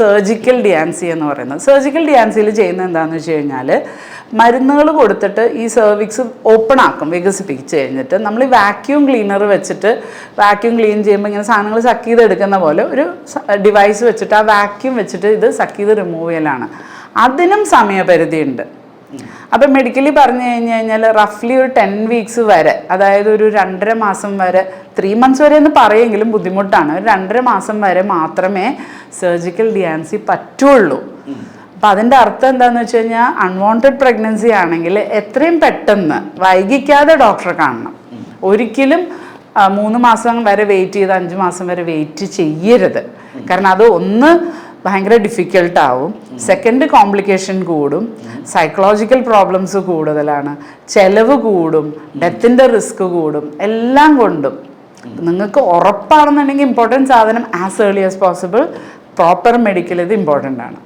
Surgical ഡിയാൻസി എന്ന് പറയുന്നത്. Surgical ഡിയാൻസിയിൽ ചെയ്യുന്നത് എന്താണെന്ന് വെച്ച് കഴിഞ്ഞാൽ മരുന്നുകൾ കൊടുത്തിട്ട് ഈ സെർവിക്സ് ഓപ്പൺ ആക്കും വികസിപ്പിച്ച് കഴിഞ്ഞിട്ട്. നമ്മൾ ഈ വാക്യൂം ക്ലീനർ വെച്ചിട്ട് വാക്യൂം ക്ലീൻ ചെയ്യുമ്പോൾ ഇങ്ങനെ സാധനങ്ങൾ സക്ക് ചെയ്തെടുക്കുന്ന പോലെ ഒരു ഡിവൈസ് വെച്ചിട്ട് ആ വാക്യൂം വെച്ചിട്ട് ഇത് സക്ക് ചെയ്ത് റിമൂവ് ചെയ്യലാണ്. അതിനും സമയപരിധി ഉണ്ട് അപ്പം മെഡിക്കലി പറഞ്ഞു കഴിഞ്ഞ് കഴിഞ്ഞാൽ റഫ്ലി ഒരു ടെൻ വീക്സ് വരെ അതായത് ഒരു രണ്ടര മാസം വരെ ത്രീ മന്ത്സ് വരെ എന്ന് പറയെങ്കിലും ബുദ്ധിമുട്ടാണ്. ഒരു രണ്ടര മാസം വരെ മാത്രമേ സർജിക്കൽ ഡിയാൻസി പറ്റുള്ളൂ. അപ്പം അതിന്റെ അർത്ഥം എന്താണെന്ന് വെച്ച് കഴിഞ്ഞാൽ അൺവാണ്ടഡ് പ്രഗ്നൻസി ആണെങ്കിൽ എത്രയും പെട്ടെന്ന് വൈകിക്കാതെ ഡോക്ടറെ കാണണം. ഒരിക്കലും മൂന്ന് മാസം വരെ വെയിറ്റ് ചെയ്ത് അഞ്ച് മാസം വരെ വെയിറ്റ് ചെയ്യരുത്. കാരണം അത് ഒന്ന് ഭയങ്കര ഡിഫിക്കൽട്ടാവും സെക്കൻഡ് കോംപ്ലിക്കേഷൻ കൂടും. സൈക്കോളജിക്കൽ പ്രോബ്ലംസ് കൂടുതലാണ്. ചെലവ് കൂടും. ഡെത്തിന്റെ റിസ്ക് കൂടും. എല്ലാം കൊണ്ടും. നിങ്ങൾക്ക് ഉറപ്പാണെന്നുണ്ടെങ്കിൽ ഇമ്പോർട്ടന്റ് സാധനം as early as possible proper medical ഇത് ഇമ്പോർട്ടന്റ് ആണ്.